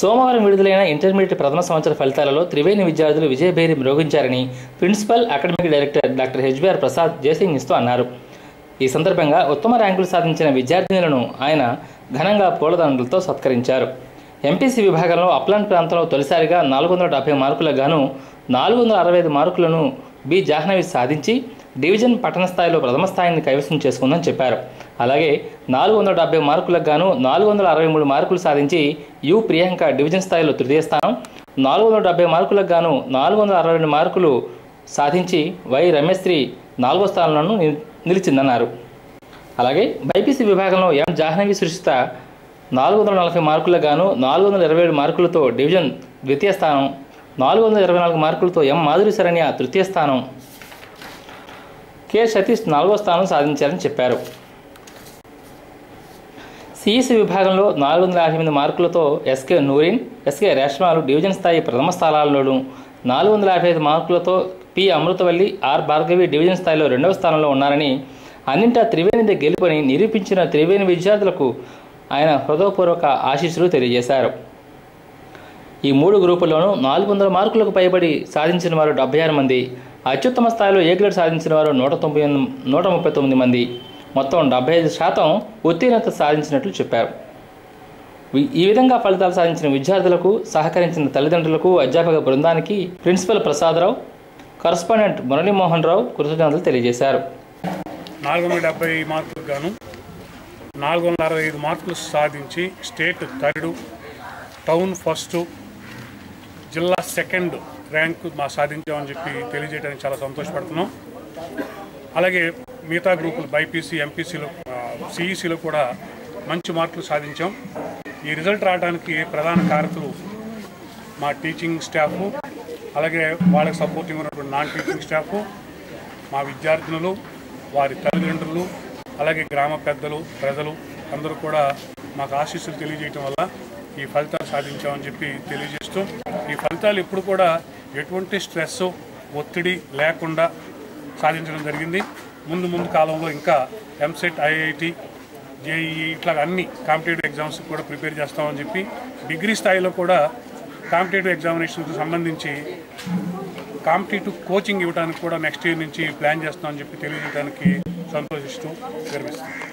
సోమవారం విడుదలైన ఇంటర్మీడియట్ ప్రథమ సంవత్సర ఫలితాలలో త్రివేణి విద్యార్థులు విజయభేరి మ్రోగించారని principal academic director doctor HBR Prasad జేసింగిస్తూ అన్నారు. ఈ సందర్భంగా ఉత్తమ ర్యాంకులు సాధించిన విద్యార్థినులను ఆయన ఘనంగా పూలదండలతో సత్కరించారు. ఎంపీసీ విభాగంలో అప్లాంట్ ప్రాంతంలో తొలిసారిగా నాలుగు వందల డెబ్బై మార్కులకు గాను నాలుగు వందల అరవై ఐదు మార్కులను బి జాహ్నవి సాధించి డివిజన్ పట్టణ స్థాయిలో ప్రథమ స్థాయిని కైవసం చేసుకుందని చెప్పారు. అలాగే నాలుగు వందల డెబ్బై మార్కులకు గాను నాలుగు వందల అరవై మూడు మార్కులు సాధించి యు ప్రియాంక డివిజన్ స్థాయిలో తృతీయ స్థానం. నాలుగు వందల డెబ్బై మార్కులకు గాను నాలుగు వందల అరవై రెండు మార్కులు సాధించి వై రమేశ్రీ నాలుగో స్థానంలో ని- నిలిచిందన్నారు. అలాగే బైపీసీ విభాగంలో ఎం జాహ్నవి సృష్టిత నాలుగు వందల నలభై మార్కులకు గాను నాలుగు వందల ఇరవై ఏడు మార్కులతో డివిజన్ ద్వితీయ స్థానం. నాలుగు వందల ఇరవై నాలుగు మార్కులతో ఎం మాధురి శరణ్య తృతీయ స్థానం. కె సతీష్ నాలుగో స్థానం సాధించారని చెప్పారు. సిఈసి విభాగంలో నాలుగు వందల యాభై ఎనిమిది మార్కులతో ఎస్కే నూరిన్ ఎస్కే రేష్మాలు డివిజన్ స్థాయి ప్రథమ స్థానాల్లోనూ నాలుగు వందల యాభై ఐదు మార్కులతో P Amruthavalli R Bhargavi division స్థాయిలో రెండవ స్థానంలో ఉన్నారని అన్నింటా త్రివేణిదే గెలుపని నిరూపించిన త్రివేణి విద్యార్థులకు ఆయన హృదయపూర్వక ఆశీస్సులు తెలియజేశారు. ఈ మూడు గ్రూపుల్లోనూ నాలుగు వందల మార్కులకు పైబడి సాధించిన వారు డెబ్బై ఆరు మంది. అత్యుత్తమ స్థాయిలో ఏ గ్రేడ్ సాధించిన వారు నూట తొంభై ఎనిమిది నూట ముప్పై తొమ్మిది మంది? మొత్తం డెబ్బై ఐదు శాతం ఉత్తీర్ణత సాధించినట్లు చెప్పారు. ఈ విధంగా ఫలితాలు సాధించిన విద్యార్థులకు సహకరించిన తల్లిదండ్రులకు అధ్యాపక బృందానికి ప్రిన్సిపల్ ప్రసాదరావు కరస్పాండెంట్ మురళీమోహన్ రావు కృతజ్ఞతలు తెలియజేశారు. నాలుగు వందల డెబ్బై మార్కులు గాను నాలుగు వందల అరవై ఐదు మార్కులు సాధించి స్టేట్ థర్డు టౌన్ ఫస్ట్ జిల్లా సెకండ్ ర్యాంకు మా సాధించామని చెప్పి తెలియజేయడానికి చాలా సంతోషపడుతున్నాం. అలాగే మిగతా గ్రూపులు బైపీసీ ఎంపీసీలో సిఈసీలో కూడా మంచి మార్కులు సాధించాం. ఈ రిజల్ట్ రావడానికి ప్రధాన కారకులు మా టీచింగ్ స్టాఫ్ అలాగే వాళ్ళకి సపోర్టింగ్ ఉన్నటువంటి నాన్ టీచింగ్ స్టాఫ్ మా విద్యార్థినులు వారి తల్లిదండ్రులు అలాగే గ్రామ పెద్దలు ప్రజలు అందరూ కూడా మాకు ఆశీస్సులు తెలియజేయటం వల్ల ఈ ఫలితాలు సాధించామని చెప్పి తెలియజేస్తూ ఈ ఫలితాలు ఎప్పుడు కూడా ఎటువంటి స్ట్రెస్ ఒత్తిడి లేకుండా సాధించడం జరిగింది. ముందు ముందు కాలంలో ఇంకా ఎంసెట్ ఐఐటి జేఈఈ ఇట్లా అన్ని కాంపిటేటివ్ ఎగ్జామ్స్ కూడా ప్రిపేర్ చేస్తామని చెప్పి డిగ్రీ స్థాయిలో కూడా కాంపిటేటివ్ ఎగ్జామినేషన్కి సంబంధించి కాంపిటేటివ్ కోచింగ్ ఇవ్వడానికి కూడా నెక్స్ట్ ఇయర్ నుంచి ప్లాన్ చేస్తామని చెప్పి తెలియజేయడానికి సంతోషిస్తూ గర్విస్తాం